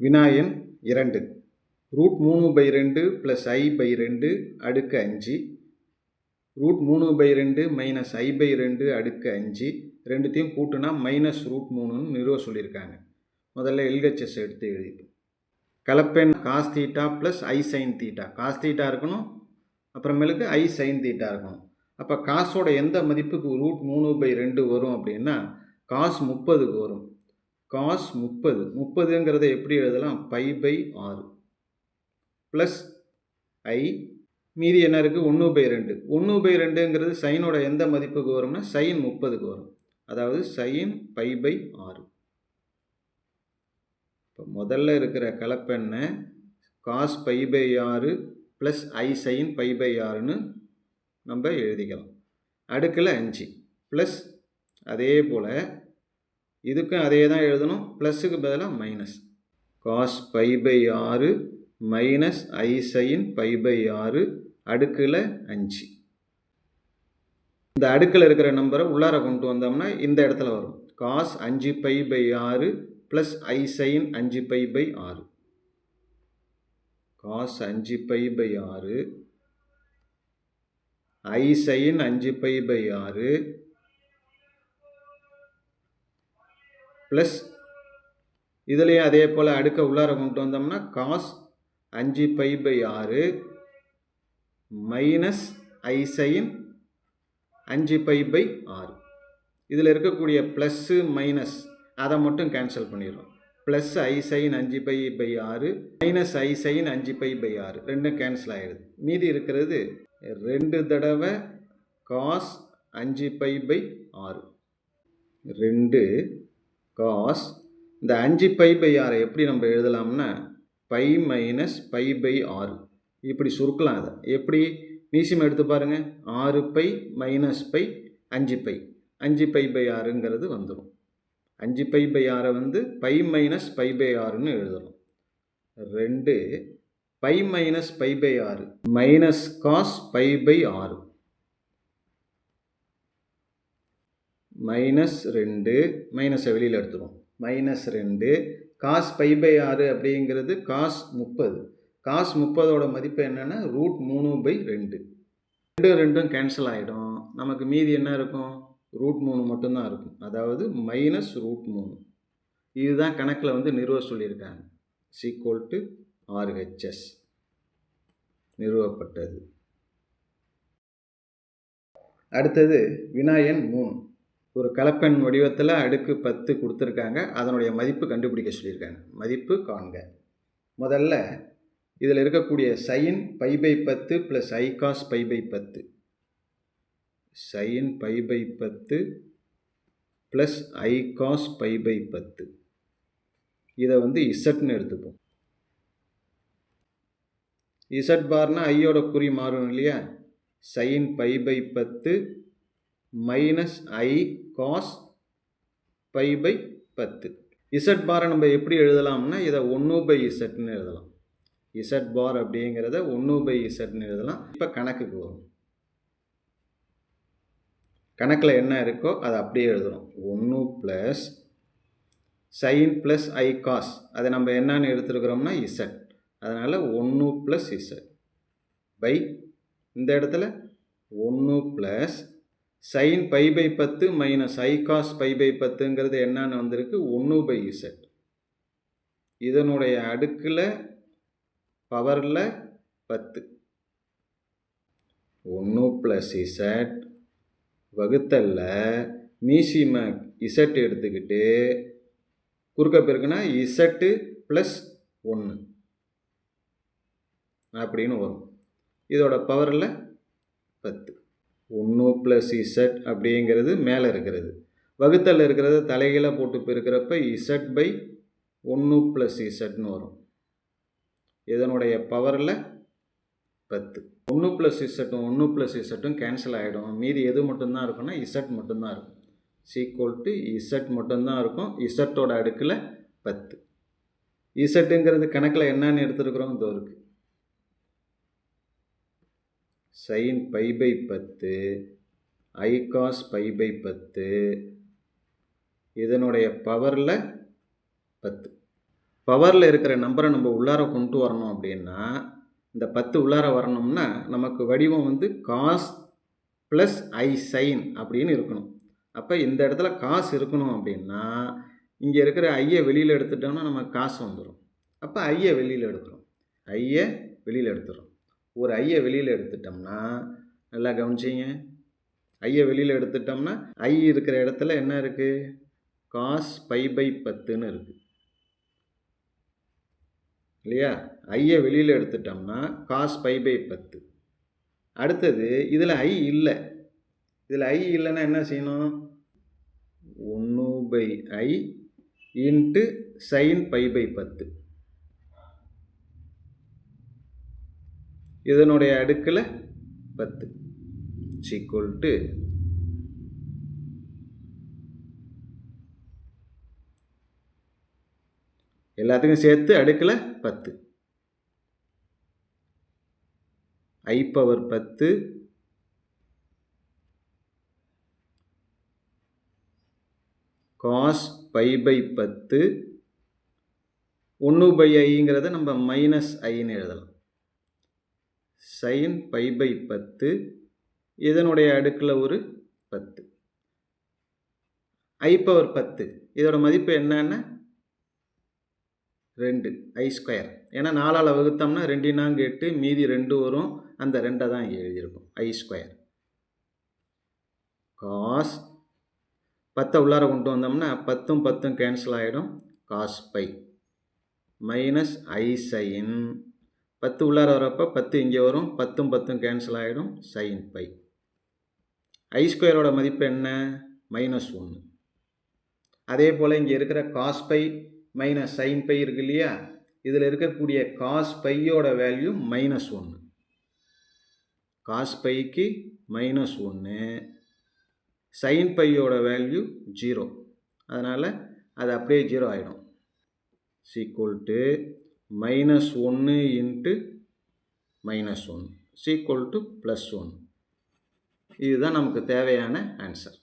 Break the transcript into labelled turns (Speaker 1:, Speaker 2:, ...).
Speaker 1: வினாயன் இரண்டு. ரூட் மூணு பை ரெண்டு ப்ளஸ் ஐ பை ரெண்டு அடுக்கு அஞ்சு ரூட் மூணு பை ரெண்டு மைனஸ் ஐ பை ரெண்டு அடுக்கு அஞ்சு ரெண்டுத்தையும் கூட்டுனா மைனஸ் ரூட் மூணுன்னு நிறுவ சொல்லியிருக்காங்க. முதல்ல எல்ஹெச்எஸ் எடுத்து எழுதி கலப்பெண் cos theta plus i sin theta cos theta இருக்கணும் அப்புறமேலுக்கு ஐ சைன் தீட்டா இருக்கணும். அப்போ காசோட எந்த மதிப்புக்கு ரூட் மூணு பை ரெண்டு வரும் அப்படின்னா காஸ் முப்பதுக்கு வரும். காஸ் முப்பது. முப்பதுங்கிறத எப்படி எழுதலாம்? பை பை ஆறு. ப்ளஸ் ஐ மீதி என்ன இருக்குது ஒன்று பை ரெண்டு. ஒன்று பை ரெண்டுங்கிறது சைனோட எந்த மதிப்புக்கு வரும்னா சைன் முப்பதுக்கு வரும். அதாவது சைன் பை பை ஆறு. இப்போ முதல்ல இருக்கிற கலப்பெண்ணை காஸ் பை பை ஆறு plus i sin pi by ஆறுன்னு நம்ம எழுதிக்கலாம். அடுக்கில் அஞ்சு. ப்ளஸ் அதே போல் இதுக்கும் அதே தான் எழுதணும். ப்ளஸ்ஸுக்கு பதிலாக மைனஸ் காஸ் பை பை ஆறு minus i sin pi by ஆறு அடுக்கில் அஞ்சு. இந்த அடுக்கில் இருக்கிற நம்பரை உள்ளார கொண்டு வந்தோம்னா இந்த இடத்துல வரும். காஸ் அஞ்சு பை பை ஆறு ப்ளஸ் ஐ சைன் அஞ்சு பை பை ஆறு காஸ் அஞ்சு பை பை ஆறு ஐ சைன் அஞ்சு பை பை ஆறு ப்ளஸ் இதுலேயும் அதே போல் அடுக்க உள்ளார கொண்டு வந்தோம்னா காஸ் அஞ்சு பை பை ஆறு மைனஸ் ஐ சைன் அஞ்சு பை பை ஆறு. இதில் இருக்கக்கூடிய ப்ளஸ்ஸு மைனஸ் அதை மட்டும் கேன்சல் பண்ணிடுறோம். ப்ளஸ் ஐ சைன் அஞ்சு பை பை ஆறு மைனஸ் ஐ சைன் அஞ்சு பை பை ஆறு. ரெண்டும் கேன்சல் ஆகிடுது மீதி இருக்கிறது ரெண்டு தடவை காஸ் அஞ்சு பை பை ஆறு. ரெண்டு காஸ் இந்த அஞ்சு பை பை ஆறை எப்படி நம்ம எழுதலாம்னா பை மைனஸ் பை பை ஆறு. இப்படி சுருக்கலாம் அதை எப்படி? மீசியம் எடுத்து பாருங்கள் ஆறு பை மைனஸ் பை அஞ்சு பை. அஞ்சு பை பை ஆறுங்கிறது வந்துடும் அஞ்சு பை பை ஆறை வந்து பை மைனஸ் பை பை ஆறுன்னு எழுதுகிறோம் ரெண்டு பை மைனஸ் பை பை ஆறு மைனஸ் காஸ் பை பை ஆறு. மைனஸ் ரெண்டு மைனஸை வெளியில் எடுத்துருவோம். மைனஸ் ரெண்டு காஸ் பை பை ஆறு அப்படிங்கிறது காஸ் முப்பது. காஸ் முப்பதோட மதிப்பு என்னென்னா ரூட் மூணு பை ரெண்டு. ரெண்டு ரெண்டும் கேன்சல் ஆகிடும் நமக்கு மீதி என்ன இருக்கும்? ரூட் மூணு மட்டும்தான் இருக்கும். அதாவது மைனஸ் ரூட் மூணு. இதுதான் கணக்கில் வந்து நிறுவ சொல்லியிருக்காங்க. சீக்வல் டு ஆர்ஹெச்எஸ் நிறுவப்பட்டது. அடுத்தது வினாயன் மூணு. ஒரு கலப்பெண் வடிவத்தில் அடுக்கு பத்து கொடுத்துருக்காங்க. அதனுடைய மதிப்பு கண்டுபிடிக்க சொல்லியிருக்காங்க. மதிப்பு காண்க. முதல்ல இதில் இருக்கக்கூடிய சைன் பை பை பத்து plus i cos pi by பத்து. சைன் பை பை பத்து plus i cos pi by பத்து. இதை வந்து இசட்னு எடுத்துப்போம். இசட் பார்னால் ஐயோட குறி மாறும் இல்லையா? சைன் பை பை பத்து minus i cos pi by பத்து. இசட் பாரை நம்ம எப்படி எழுதலாம்னா இதை ஒன்று பை இசட்னு எழுதலாம். இசட் பார் அப்படிங்கிறத ஒன்று பை இசட்னு எழுதலாம். இப்போ கணக்குக்கு வரும். கணக்கில் என்ன இருக்கோ அதை அப்படியே எழுதுகிறோம் ஒன்று plus sin plus i cos அதை நம்ம என்னன்னு எடுத்துருக்குறோம்னா இசட் அதனால் ஒன்று ப்ளஸ் இசட் பை இந்த இடத்துல ஒன்று ப்ளஸ் சைன் பை பை பத்து minus i cos pi by பத்துங்கிறது என்னன்னு வந்திருக்கு. ஒன்று பை இசட் இதனுடைய அடுக்கில் பவரில் பத்து. ஒன்று ப்ளஸ் இசட் வகுத்தல்ல மீசிம இசட் எடுத்துக்கிட்டு குறுக்க பெருக்குன்னா இசட்டு ப்ளஸ் ஒன்று அப்படின்னு வரும். இதோட பவரில் பத்து. ஒன்று ப்ளஸ் இசட் அப்படிங்கிறது மேலே இருக்கிறது. வகுத்தல் இருக்கிறத தலைகீழாக போட்டு பெருக்கிறப்ப இசட் பை ஒன்று ப்ளஸ் இசட்னு வரும். இதனுடைய பவரில் பத்து. ஒன்று ப்ளஸ் இசட்டும் ஒன்று ப்ளஸ் இசட்டும் கேன்சல் ஆகிடும் மீதி எது மட்டும்தான் இருக்கும்னா இசட் மட்டும்தான் இருக்கும். சீக்வல் டு இசட் மட்டும்தான் இருக்கும். இசட்டோட அடுக்கில் பத்து. இசட்டுங்கிறது கணக்கில் என்னன்னு எடுத்துருக்குறோம்? இதோ இருக்குது சைன் பை பை பத்து ஐ காஸ் பை பை பத்து இதனுடைய பவரில் பத்து. பவரில் இருக்கிற நம்பரை நம்ம உள்ளார கொண்டு வரணும் அப்படின்னா இந்த பத்து உள்ளார வரணும்னா நமக்கு வடிவம் வந்து காஸ் ப்ளஸ் ஐ சைன் அப்படின்னு இருக்கணும். அப்போ இந்த இடத்துல காசு இருக்கணும் அப்படின்னா இங்கே இருக்கிற ஐயை வெளியில் எடுத்துட்டோம்னா நமக்கு காசு வந்துடும் அப்போ ஐயை வெளியில் எடுக்கிறோம். ஐயை வெளியில் எடுத்துகிறோம் ஒரு ஐயை வெளியில் எடுத்துட்டோம்னா நல்லா கவனிச்சிங்க. ஐயை வெளியில் எடுத்துட்டோம்னா ஐ இருக்கிற இடத்துல என்ன இருக்குது காஸ் பை பை பத்துன்னு இருக்குது இல்லையா? ஐயை வெளியில் எடுத்துட்டோம்னா காஸ் பை பை பத்து. அடுத்தது இதில் ஐ இல்லை. இதில் ஐ இல்லைன்னா என்ன செய்யணும்? ஒன்று by i into sin pi by பத்து. இதனுடைய அடுக்கில் பத்து. சீக்குவல் டு எல்லாத்துக்கும் சேர்த்து அடுக்கில் பத்து. ஐ பவர் பத்து. காஸ் பை பை பத்து. ஒன்று பை ஐங்கிறத நம்ம மைனஸ் ஐன்னு எழுதலாம். சைன் பை பை பத்து இதனுடைய அடுக்கில் ஒரு பத்து. ஐ பவர் பத்து இதோட மதிப்பு என்னன்னா? ரெண்டு ஐ ஸ்கொயர் ஏன்னா நாலால் வகுத்தோம்னா ரெண்டினாங்க எட்டு மீதி ரெண்டு வரும் அந்த ரெண்டை தான் எழுதியிருக்கும் ஐ ஸ்கொயர் காஸ் பத்தை உள்ளார கொண்டு வந்தோம்னா பத்தும் பத்தும் கேன்சல் ஆகிடும் cos pi. Minus i sin பத்து உள்ளார வரப்போ பத்து இங்கே வரும் பத்தும் பத்தும் கேன்சல் ஆகிடும் சைன் பை ஐ ஸ்கொயரோட மதிப்பு என்ன? மைனஸ் ஒன்று அதே போல் இங்கே இருக்கிற cos pi minus sin pi இருக்கு இல்லையா? இதில் இருக்கக்கூடிய காஸ் பையோட வேல்யூ மைனஸ் ஒன்று காஸ் பைக்கு மைனஸ் ஒன்று சைன் பையோட வேல்யூ ஜீரோ அதனால் அது அப்படியே ஜீரோ ஆகிடும் சீக்குவல் டு மைனஸ் ஒன்று into minus one is equal to plus one இதுதான் நமக்கு தேவையான ஆன்சர்